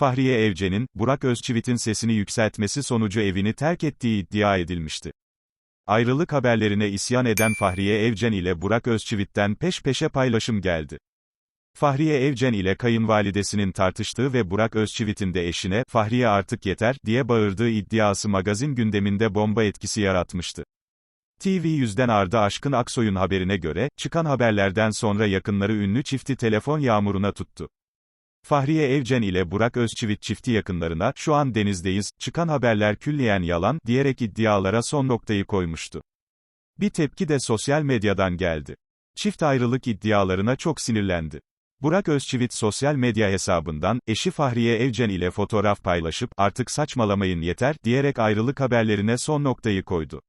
Fahriye Evcen'in, Burak Özçivit'in sesini yükseltmesi sonucu evini terk ettiği iddia edilmişti. Ayrılık haberlerine isyan eden Fahriye Evcen ile Burak Özçivit'ten peş peşe paylaşım geldi. Fahriye Evcen ile kayınvalidesinin tartıştığı ve Burak Özçivit'in de eşine, Fahriye artık yeter, diye bağırdığı iddiası magazin gündeminde bomba etkisi yaratmıştı. TV100'den Arda Aşkın Aksoy'un haberine göre, çıkan haberlerden sonra yakınları ünlü çifti telefon yağmuruna tuttu. Fahriye Evcen ile Burak Özçivit çifti yakınlarına, şu an denizdeyiz, çıkan haberler külliyen yalan, diyerek iddialara son noktayı koymuştu. Bir tepki de sosyal medyadan geldi. Çift ayrılık iddialarına çok sinirlendi. Burak Özçivit sosyal medya hesabından, eşi Fahriye Evcen ile fotoğraf paylaşıp, artık saçmalamayın yeter, diyerek ayrılık haberlerine son noktayı koydu.